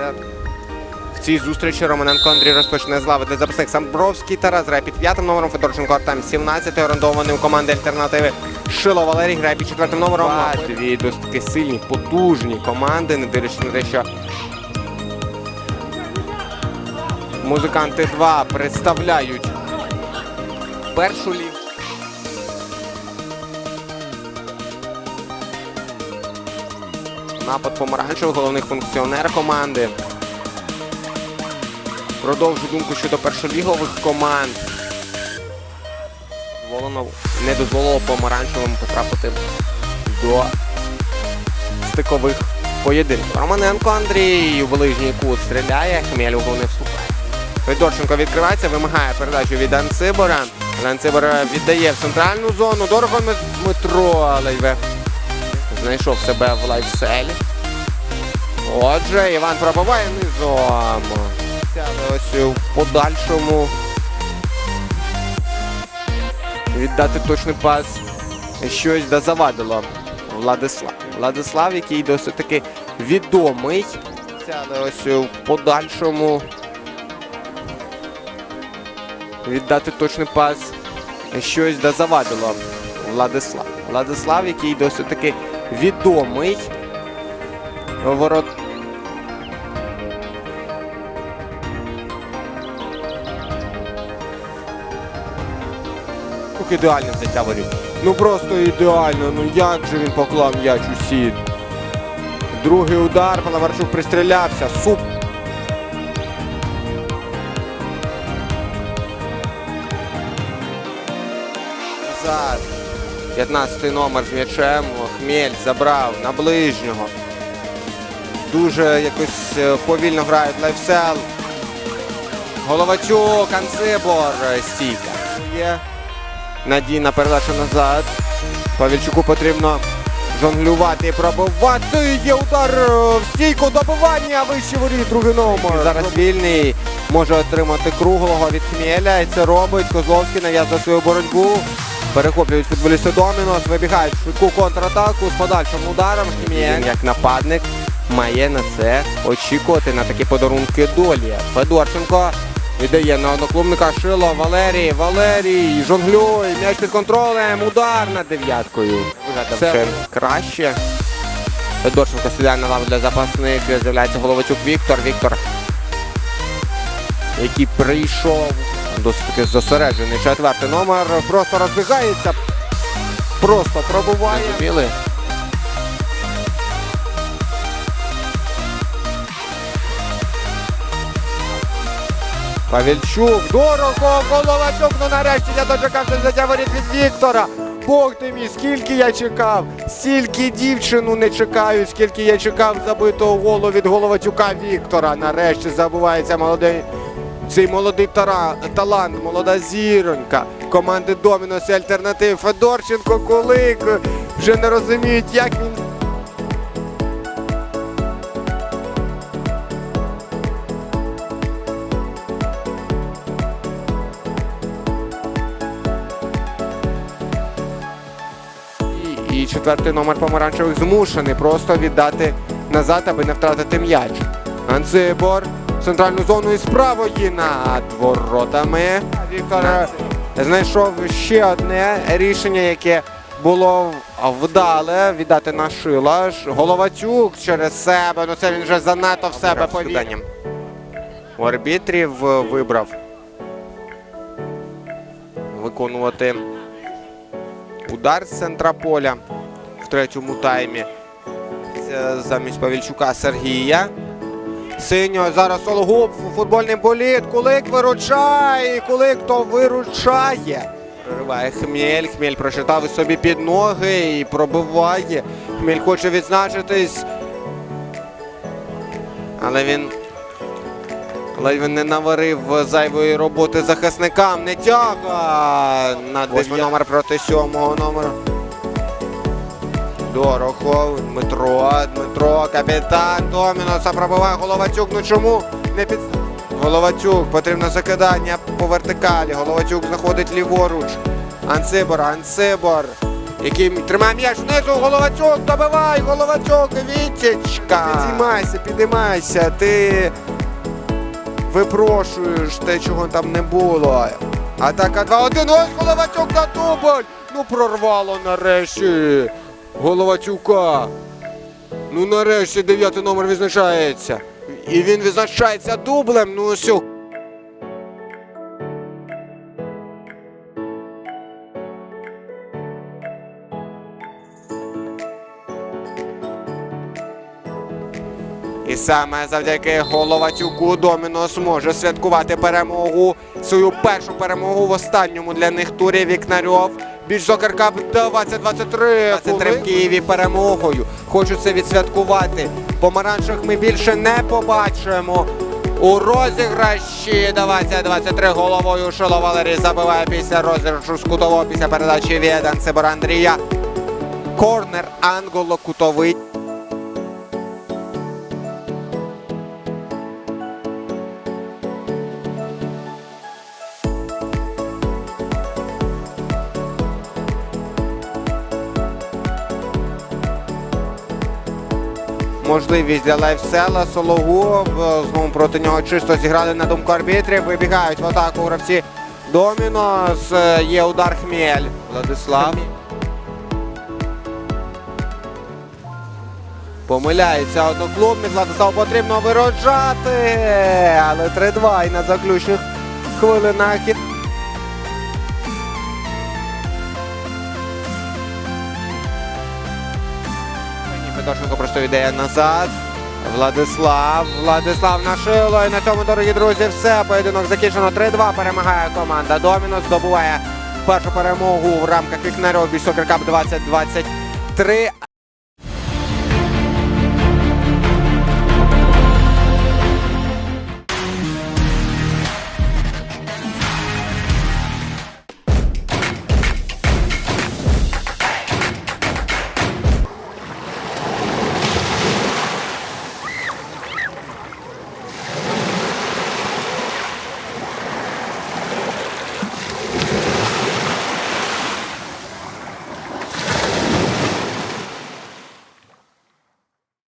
Е, В цій зустрічі Романенко Андрій розпочне з лави для запасних Самбровський Тарас грає під п'ятим номером, Федорченко Артем 17-й, орендований у команди альтернативи. Шило Валерій грає під четвертим номером. Дві досить сильні, потужні команди, не дивлячись на те, що музиканти 2 представляють першу лігу. Напад помаранчевого, головний функціонер команди. Продовжу думку щодо першолігових команд. Дозволено, не дозволило помаранчевим потрапити до стикових поєдинків. Романенко Андрій у ближній кут стріляє, Хмель головний вступає. Федорченко відкривається, вимагає передачу від Анцибора. Анцибор віддає в центральну зону. Дорого Дмитро Лейве знайшов себе в лайфселі. Отже, Іван пробиває низом. Ось в подальшому віддати точний пас щось да завадило Владислав. Владислав, який досить таки відомий. Ось в подальшому віддати точний пас щось да завадило Владислав. Владислав, який досить таки відомий. Ворот. Ідеальне взяття воріт. Ну просто ідеально. Ну як же він поклав м'яч у сіт. Другий удар, Паламарчук пристрілявся. Суп. 15 номер з м'ячем. Хмель забрав на ближнього. Дуже якось е, повільно грають лайфсел. Головачук, Анцибор, стійка. Є надійна передача назад. Павільчуку потрібно жонглювати і пробивати. Є удар в стійку добивання. Вище воріт, другий номер. Зараз вільний може отримати круглого від Хмеля. І це робить. Козловський нав'язує свою боротьбу. Перехоплюють футболісти Домінос, вибігають в швидку контратаку з подальшим ударом. Хмель, як нападник, має на це очікувати на такі подарунки долі. Федорченко віддає на одноклубника Шило Валерій. Валерій жонглює, м'яч під контролем, удар над дев'яткою. Це краще. Федорченко сідає на лаву для запасних. З'являється головачук Віктор. Віктор, який прийшов досить таки зосереджений. Четвертий номер просто розбігається. Просто пробуває. Зрозуміли? Павільчук, дорого, Головачук, ну нарешті я дочекався взяття воріт від Віктора. Бог ти мій, скільки я чекав, стільки дівчину не чекаю, скільки я чекав забитого голу від Головачука Віктора. Нарешті забувається молодий, цей молодий тара, талант, молода зіронька команди Домінос і альтернатив. Федорченко, Кулик вже не розуміють, як він четвертий номер помаранчевих змушений просто віддати назад, аби не втратити м'яч. Анцибор центральну зону із правої над воротами. Віктор знайшов ще одне рішення, яке було вдале віддати на шила. Ж Головатюк через себе. Ну це він вже занадто в себе повів. У арбітрів е, вибрав виконувати Удар з центра поля в третьому таймі. Замість Павільчука Сергія. Синьо зараз Сологуб, футбольний боліт. Кулик виручає. Кулик то виручає. Прориває Хмель. Хмель прочитав собі під ноги і пробиває. Хмель хоче відзначитись. Але він. Але він не наварив зайвої роботи захисникам. Не тяга на восьмий номер проти сьомого номера. Дорохов, Дмитро, Дмитро, капітан Доміноса пробиває Головачук. Ну чому не під Головачук? Потрібно закидання по вертикалі. Головачук знаходить ліворуч. Анцибор, Анцибор. який тримає м'яч внизу, Головачук, добивай, Головачук, Вітічка. Підіймайся, підіймайся, ти випрошуєш те, чого там не було. Атака 2-1, ось Головачук на дубль. Ну прорвало нарешті Головачука. Ну нарешті дев'ятий номер відзначається. І він відзначається дублем. Ну сьогодні. І саме завдяки Головатюку Домінос може святкувати перемогу, свою першу перемогу в останньому для них турі Вікнарьов. Більш Кап 2023 23 в Києві перемогою. Хочу це відсвяткувати. Помаранчевих ми більше не побачимо. У розіграші 2023 головою Шило Валерій забиває після розіграшу з кутового після передачі від Ансибора Андрія. Корнер Анголо кутовий. Можливість для лайфсела, Сологуб. Знову проти нього чисто зіграли на думку арбітрів. Вибігають в атаку гравці Домінос. Е, Є удар Хмель. Владислав. Помиляється одноклубник. Владиславу потрібно вироджати. Але 3-2 і на заключних хвилинах. Федорченко просто йде назад. Владислав. Владислав нашило. І на цьому, дорогі друзі, все. Поєдинок закінчено 3-2. Перемагає команда Домінус. Здобуває першу перемогу в рамках вікнерів Більш 2023.